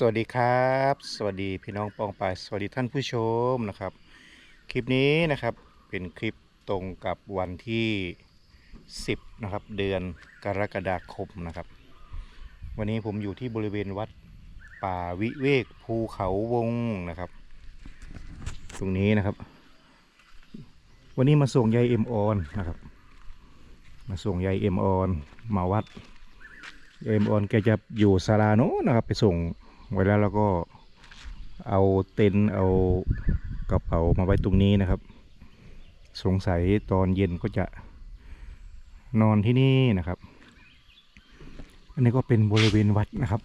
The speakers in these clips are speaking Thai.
สวัสดีครับ สวัสดีพี่น้องปองปายสวัสดีท่านผู้ชมนะครับ คลิปนี้นะครับเป็นคลิปตรงกับวันที่ 10นะครับเดือนกรกฎาคมนะครับ วันนี้ผมอยู่ที่บริเวณวัดป่าวิเวกภูเขาวงนะครับ ตรงนี้นะครับ วันนี้มาส่งยายเอ็มออนนะครับ มาส่งยายเอ็มออนมาวัดเอ็มออนแกจะอยู่ศาลาโน้นนะครับ ไปส่ง ไว้แล้วแล้วก็เอาเต็นท์เอากระเป๋ามาไว้ตรงนี้นะครับ สงสัยตอนเย็นก็จะนอนที่นี่นะครับ อันนี้ก็เป็นบริเวณวัดนะครับ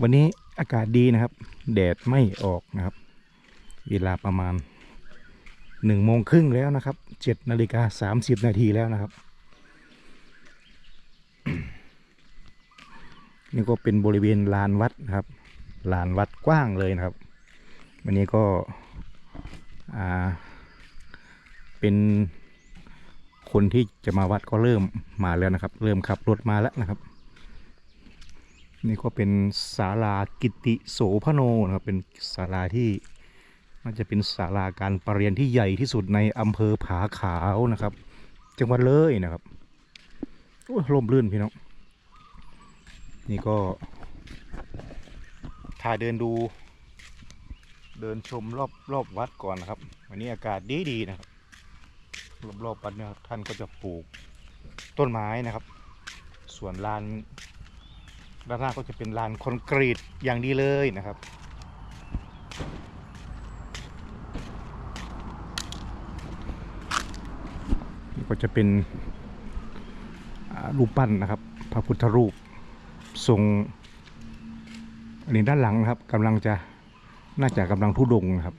วันนี้อากาศดีนะครับ แดดไม่ออกนะครับ เวลาประมาณหนึ่งโมงครึ่งแล้วนะครับเจ็ดนาฬิกาสามสิบนาทีแล้วนะครับ นี่ก็เป็นบริเวณลานวัดนะครับ ลานวัดกว้างเลยนะครับ วันนี้ก็เป็นคนที่จะมาวัดก็เริ่มมาแล้วนะครับ เริ่มขับรถมาแล้วนะครับ นี่ก็เป็นศาลากิติโสพโนนะครับ เป็นศาลาที่น่าจะเป็นศาลาการประเรียนที่ใหญ่ที่สุดในอำเภอผาขาวนะครับ จังหวัดเลยนะครับโอ้ยร่มรื่นพี่น้อง นี่ก็ถ่ายเดินดู เดินชมรอบรอบวัดก่อนนะครับ วันนี้อากาศดีดีนะครับ รอบรอบวัดเนี่ยครับท่านก็จะปลูกต้นไม้นะครับ ส่วนลานด้านหน้าก็จะเป็นลานคอนกรีตอย่างดีเลยนะครับนี่ก็จะเป็นรูปปั้นนะครับ พระพุทธรูป ทรงอันนี้ด้านหลังนะครับกำลังจะน่าจะกำลังทุดงนะครับ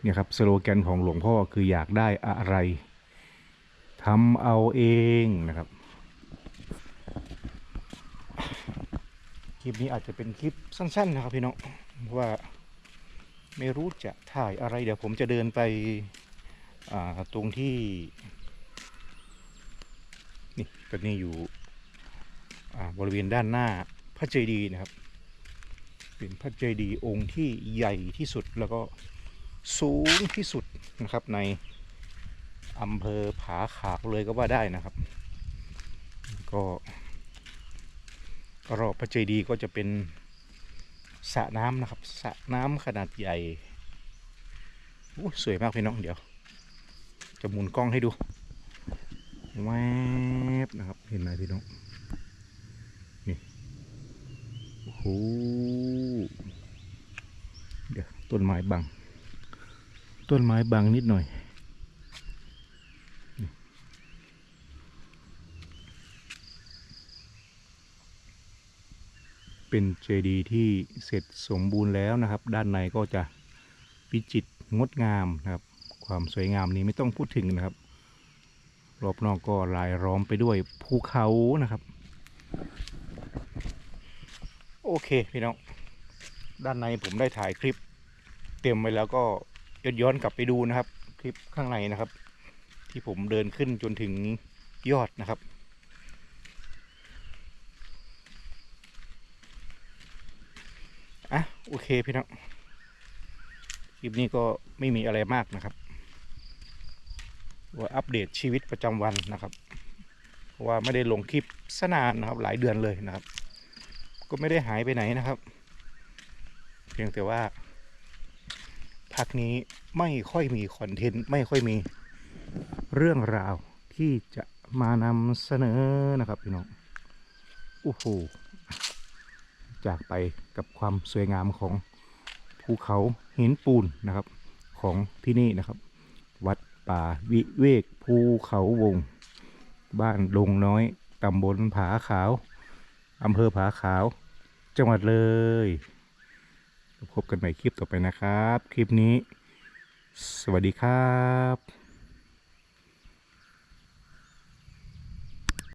เนี่ยครับสโลแกนของหลวงพ่อคืออยากได้อะไรทำเอาเองนะครับคลิปนี้อาจจะเป็นคลิปสั้น ๆ นะครับพี่น้องว่าไม่รู้จะถ่ายอะไร เดี๋ยวผมจะเดินไปตรงที่ นี่ตอนนี้อยู่ บริเวณด้านหน้าพระเจดีย์นะครับ เป็นพระเจดีย์องค์ที่ใหญ่ที่สุดแล้วก็สูงที่สุดนะครับในอำเภอผาขาวเลยก็ว่าได้นะครับ ก็รอบพระเจดีย์ก็จะเป็นสระน้ำนะครับสระน้ำขนาดใหญ่โอ้สวยมากพี่น้องเดี๋ยว จะหมุนกล้องให้ดูแวบนะครับเห็นไหมพี่น้อง โอ้โหเดี๋ยวต้นไม้บัง ต้นไม้บังนิดหน่อยเป็นเจดีย์ที่เสร็จสมบูรณ์แล้วนะครับ ด้านในก็จะวิจิตรงดงามนะครับ ความสวยงามนี้ไม่ต้องพูดถึงนะครับ รอบนอกก็ลายล้อมไปด้วยภูเขานะครับ โอเคพี่น้อง ด้านในผมได้ถ่ายคลิป เต็มไว้แล้วก็ย้อนย้อนกลับไปดูนะครับ คลิปข้างในนะครับ ที่ผมเดินขึ้นจนถึงยอดนะครับอะโอเคพี่น้องคลิปนี้ก็ไม่มีอะไรมากนะครับว่าอัปเดตชีวิตประจำวันนะครับ เพราะว่าไม่ได้ลงคลิปสนานนะครับหลายเดือนเลยนะครับ ก็ไม่ได้หายไปไหนนะครับ เพียงแต่ว่าพักนี้ไม่ค่อยมีคอนเทนต์ไม่ค่อยมีเรื่องราวที่จะมานำเสนอนะครับพี่น้องโอ้โหจากไปกับความสวยงามของภูเขาหินปูนนะครับ ของที่นี่นะครับ วัดป่าวิเวกภูเขาวง บ้านดงน้อยตำบลผาขาว อำเภอผาขาว จังหวัดเลยพบกันใหม่คลิปต่อไปนะครับ คลิปนี้ สวัสดีครับ